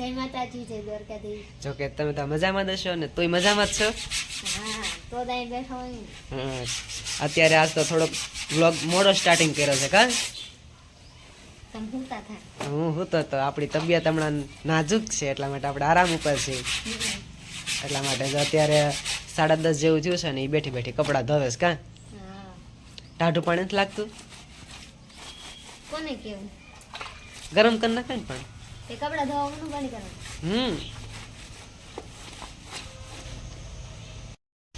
જય માતાજી જય દ્વારકાધીશ. જો કે તમે તો મજામાં હશો ને તોય મજામાં જ છો? હા તો ત્યાં બેઠો હા. અત્યારે આજ તો થોડોક વ્લોગ મોડો સ્ટાર્ટિંગ કર્યો છે કા? હું હું તો તો આપણી તબિયત હમણાં નાજુક છે એટલા માટે આપણે આરામ ઉપર છે એટલા માટે જો અત્યારે સાડા દસ જેવું થયું છે ને એ બેઠી બેઠી કપડાં ધોવે છે કા? ટાઢું પાણી નથી લાગતું? કોને કેવું? ગરમ કરી નાખે ને પણ? તે કપડા ધોવાનું બંધ કરો. હમ.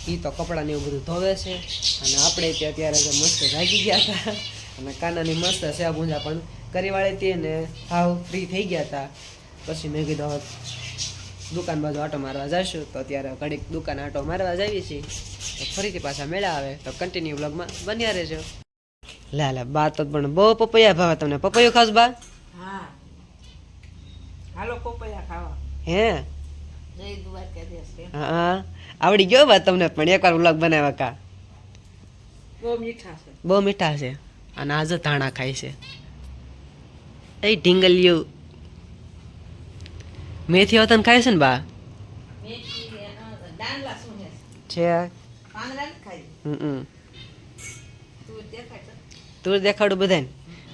ઈ તો કપડાં ને એવું બધું ધોવે છે. અને આપણે ત્યાં અત્યારે મસ્ત જાગી ગયા હતા. અને કાનાની મસ્ત સેવા ભૂંજા પણ કરી વાળી હતી ને હાવ ફ્રી થઈ ગયા હતા. પછી મેં કીધું હવે દુકાન બાજુ આટો મારવા જઈશું તો અત્યારે ઘડીક દુકાન આટો મારવા જઈએ છીએ. તો ફરીથી પાછા મેળા આવે. તો કન્ટિન્યુ બ્લોગમાં બન્યા રહેજો. લે લે બા તો પણ બહુ પપૈયા ભાવે તમને. પપૈયું ખાસ બા? હા. હાલો પપૈયા ખાવા. હે? જય દ્વારકાધીશ એમ. હા આવડી ગયો વાત તમને પણ એકવાર વ્લોગ બનાવ્યા કા? બહુ મીઠા છે. બહુ મીઠા છે. અને આજે ધાણા ખાય છે. એ ઢીંગલિયું મેથી વતન ખાય છે ને બા? છે? તુર દેખાડું બધાને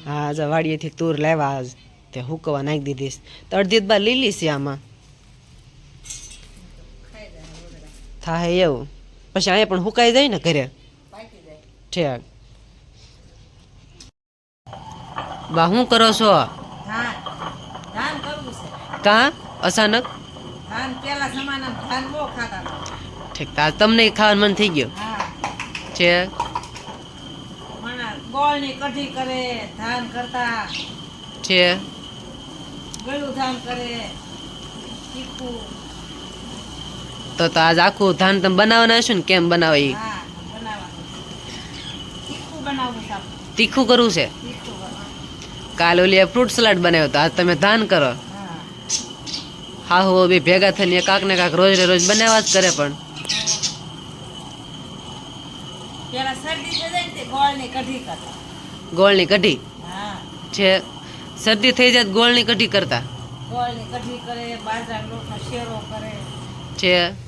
હા આજે વાડીએથી તુર લાવ્યા આજ. તે હુકવા નાખી દીધી છે. તો અડધી જ બા લીલી છે આમાં. થાય એવું. પછી અહીંયા પણ હુકાઈ જાય ને ઘરે. ઠેક. બા શું કરો છો? કા? અચાનક. ઠીક તા તમને ખાવાનું મન થઈ ગયું. છે ગોળની કઢી કરે ધાન કરતા. છે ગળું કરે તો તો આજ આખું ધાન તમે બનાવવાના હશો ને કેમ બનાવે તીખું કરવું છે? કાલ ઓલી ફ્રૂટ સલાડ બનાવ્યો તો આજ તમે ધાન કરો. હા. હા બી ભેગા થઈને કાંક ને કાંક રોજ ને રોજ બનાવવા જ કરે પણ. ગોળની કઢી છે. શરદી થઈ જાય ગોળની કઢી કરતા. ગોળની કઢી કરે બાજરાનો શેરો કરે. છે.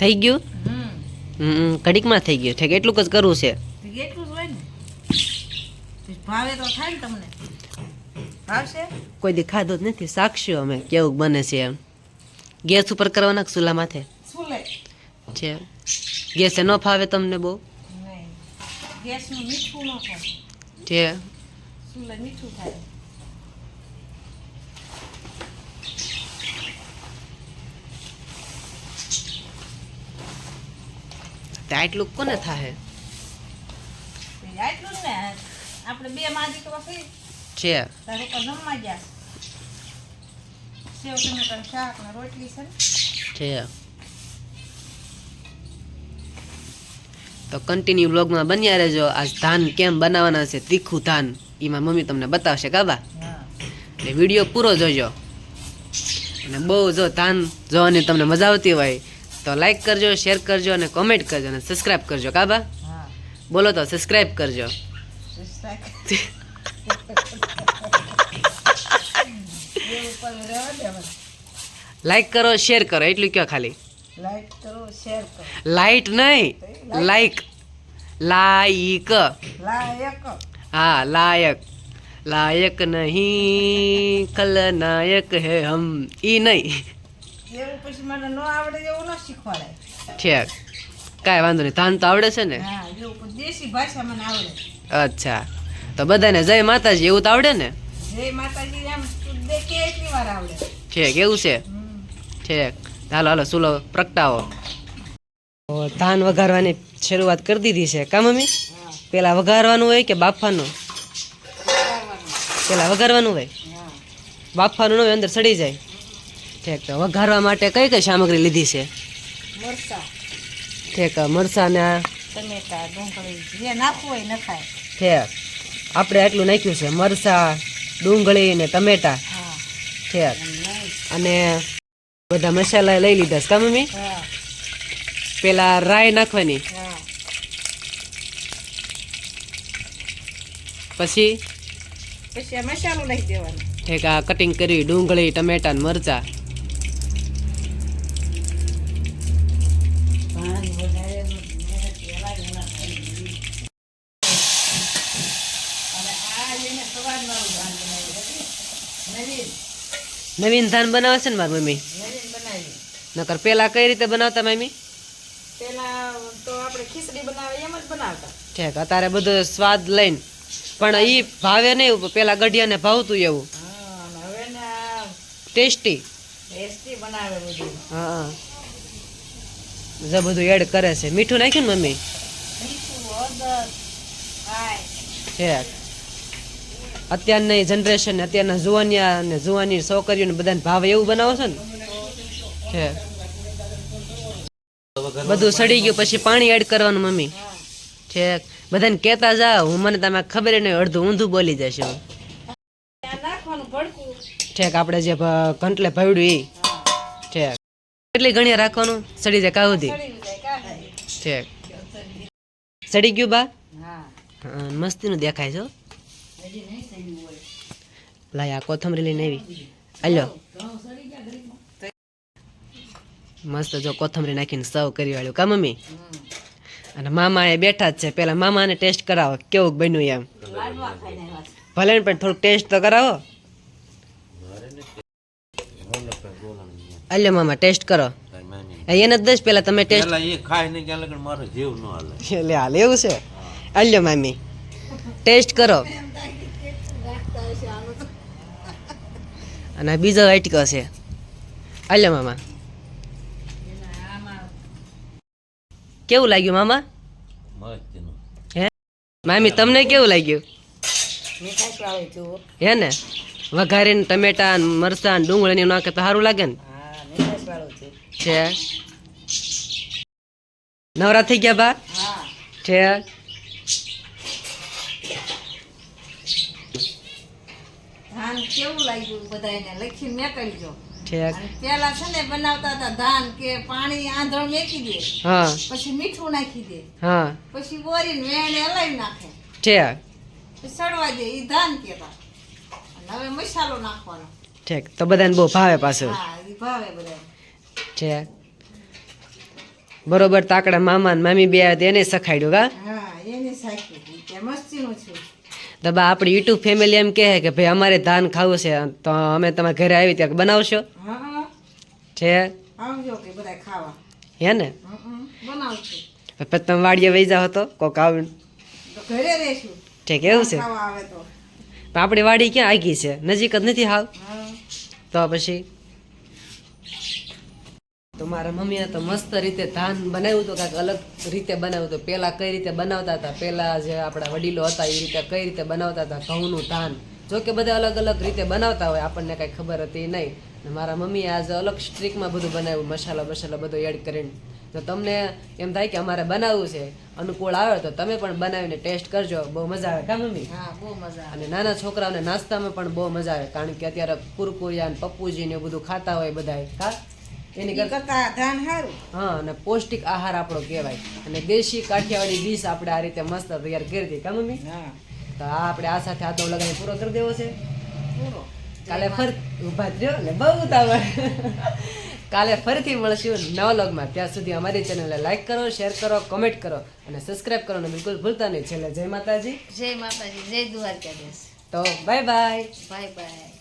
થઈ ગયું? હમ. કડીકમાં ઘડીકમાં થઈ ગયું. ઠીક એટલું જ કરવું છે. એટલું જ હોય ને? ભાવે તો થાય ને તમને? ભાવશે? કોઈ દી ખાધો જ નથી. સાક્ષીઓ અમે. કેવું બને છે એમ. ગેસ ઉપર કરવાના ચૂલા માથે. છે. ગેસે ન ફાવે તમને બહુ? ગેસનું મીઠું ન છે. મીઠું થાય. તે આટલું કોને થાય તો આટલું ને. આપણે બે માજી તો છે છે. તારે તો જમવા ગયા. સેવ ટમેટાનું શાક ને રોટલી છે છે. તો કન્ટિન્યુ બ્લોગમાં બન્યા રહેજો. આજ ધાન કેમ બનાવવાના છે? તીખું ધાન. એમાં મમ્મી તમને બતાવશે કાબા એટલે વીડિયો પૂરો જોજો. અને બહુ જો ધાન જોવાની તમને મજા આવતી હોય તો લાઈક કરજો શેર કરજો અને કોમેન્ટ કરજો અને સબસ્ક્રાઈબ કરજો. કાબા બોલો તો સબસ્ક્રાઈબ કરજો. લાઈક કરો શેર કરો. એટલું કયો ખાલી? લાઈક કરો શેર કરો. લાઈટ નહીં. લાઈક લાઈક લાયક હા લાયક. લાયક નહીં. ખલનાયક હે હમ. ઈ નહીં. એવું પછી મને ન આવડે એવું ન શીખવાડાય. ઠીક. કાંઈ વાંધો નહીં. ધાન તો આવડે છે ને? હા એવું દેશી ભાષા મને આવડે. અચ્છા. તો બધાને જય માતાજી એવું તો આવડે ને? જય માતાજી એમ કે એટલી વાર આવડે. ઠીક એવું છે? ઠીક. હાલો હાલો સુલો પ્રગટાવો. ધાન વઘારવાની શરૂઆત કરી દીધી છે. કા મમ્મી? પેલા વઘારવાનું હોય કે બાફવાનું? પેલા વઘારવાનું હોય? બાફવાનું ન હોય અંદર સડી જાય. ઠીક તો વઘારવા માટે કઈ કઈ સામગ્રી લીધી છે? મરચાં. ઠીક મરચાં ને આ ટમેટા ડુંગળી જે નાખવું હોય નખાય. ઠેક. આપણે આટલું નાખ્યું છે મરચાં ડુંગળી ને ટમેટા. ઠીક. અને બધા મસાલા લઈ લીધા છે કા મમ્મી? પેલા રાઈ નાખવાની. પછી? પછી મસાલો લઈ દેવાનો. ઠીક આ કટિંગ કરી ડુંગળી ટમેટા ને મરચાં પાણી વધારે મહેનત પહેલા જ એના ખાઈ લીધી. અને આ એને સવારમાં ધાન બનાવ્યું હતું. નવીન. ધાન બનાવે છે ને મારી મમ્મી? નકર પેલા કઈ રીતે બનાવતા મમ્મી? પેલા તો આપણે ખીચડી બનાવે એમ જ બનાવતા. ઠેક અત્યારે બધો સ્વાદ લઈને. પણ ઈ ભાવે નહીં પેલા ગઢિયાને ભાવતું એવું. ટેસ્ટી. ટેસ્ટી બનાવે બધું. હા જે બધું એડ કરે છે. મીઠું નાખ્યું ને મમ્મી? ઠેક. અત્યારની જનરેશન ને અત્યારના જુવાનિયા અને જુવાની છોકરીઓને બધાને ભાવ એવું બનાવો છો ને? ઠેક બધું સડી ગયું પછી પાણી એડ કરવાનું મમ્મી. છે. બધાને કહેતા જાઓ હું મને તમે ખબર નહીં અડધું ઊંધું બોલી જશે હું. ઠેક આપણે જે ઘંટલે ભવ્યું એ ઠેક કેટલી ઘણી રાખવાનું? સડી જાય કાં સુધી? સડી જાય કાંઈ ઠેક સડી ગયું બા? મસ્તીનું દેખાય છે લાય આ કોથમરી લઈને આવી. મસ્ત જો કોથમરી નાખીને સર્વ કરી વાળ્યું. કા મમ્મી? અને મામા એ બેઠા જ છે. પેલા મામાને ટેસ્ટ કરાવો કેવું બન્યું એમ. ભલે પણ થોડુંક ટેસ્ટ તો કરાવો. આલ્યો મામા ટેસ્ટ કરો. એને જ દઈશ પેલા તમે ટેસ્ટ ખાય ને ક્યાં લગન મારો જીવ ન હાલે. એટલે હાલ એવું છે. આલ્યો મામી. ટેસ્ટ કરો. અને બીજો અટકો છે. હાલો મામા. કેવું લાગ્યું મામા? હે? મામી તમને કેવું લાગ્યું? હે ને? વઘારીને ટમેટા મરચાં ને ડુંગળી નાખે તો સારું લાગે ને? છે. નવરા થઈ ગયા બા? છે. ધાન કેવું લાગ્યું બધાને લખીને મેકલજો. પેલા છે ને બનાવતા હતા ધાન કે પાણી આંધળ મેકી દે હા. પછી મીઠું નાખી દે હા. પછી બોરીને વેણે હલાવી નાખે. સડવા દે એ ધાન કેતા હવે મસાલો નાખવાનો. ઠેક. તો બધાને બહુ ભાવે પાછું. હા ભાવે બધા ઠેક. બરોબર તાકડા મામા ને મામી બે એને સખાડ્યું કા? હા એને કે મસ્તીનું છે. તો બા આપણી યુટ્યુબ ફેમિલી એમ કહે કે ભાઈ અમારે ધાન ખાવું છે તો અમે તમારા ઘરે આવી ત્યારે બનાવશો? છે? હે ને? પછી તમે વાડીએ વહી જાઓ તો કોક આવ. ઠીક એવું છે. આપણી વાડી ક્યાં આગી છે? નજીક જ નથી હાવ તો પછી? તો મારા મમ્મીએ તો મસ્ત રીતે ધાન બનાવ્યું હતું કાંઈક અલગ રીતે બનાવ્યું હતું. પહેલાં કઈ રીતે બનાવતા હતા? પહેલાં જે આપણા વડીલો હતા એ રીતે કઈ રીતે બનાવતા હતા? ઘઉંનું ધાન. જો કે બધા અલગ અલગ રીતે બનાવતા હોય આપણને કાંઈ ખબર હતી નહીં. મારા મમ્મીએ આજે અલગ સ્ટ્રીકમાં બધું બનાવ્યું મસાલા બસાલા બધું એડ કરીને. તો તમને એમ થાય કે અમારે બનાવવું છે અનુકૂળ આવે તો તમે પણ બનાવીને ટેસ્ટ કરજો. બહુ મજા આવે કા મમ્મી? હા બહુ મજા આવે. અને નાના છોકરાઓને નાસ્તામાં પણ બહુ મજા આવે કારણ કે અત્યારે કુરકુરિયા ને પપ્પુજી ને બધું ખાતા હોય બધા કા? એની કરતા ધાન સારું. હા અને પૌષ્ટિક આહાર આપણો કહેવાય. અને દેશી કાઠિયાવાડી ડીશ આપણે આ રીતે મસ્ત તૈયાર કરી હતી કા મમ્મી? હા. તો આ આપણે આ સાથે આદો લગાવી પૂરો કરી દેવો છે. પૂરો. કાલે ફર ઊભા થયો ને બહુ ઉતાવળ. કાલે ફરીથી મળશું નવા લોગમાં ત્યાં સુધી અમારી ચેનલને લાઈક કરો શેર કરો કમેન્ટ કરો અને સબસ્ક્રાઇબ ને બિલકુલ ભૂલતા નહીં. છેલ્લે જય માતાજી. જય માતાજી. જય દ્વારકાધીશ. તો બાય બાય બાય બાય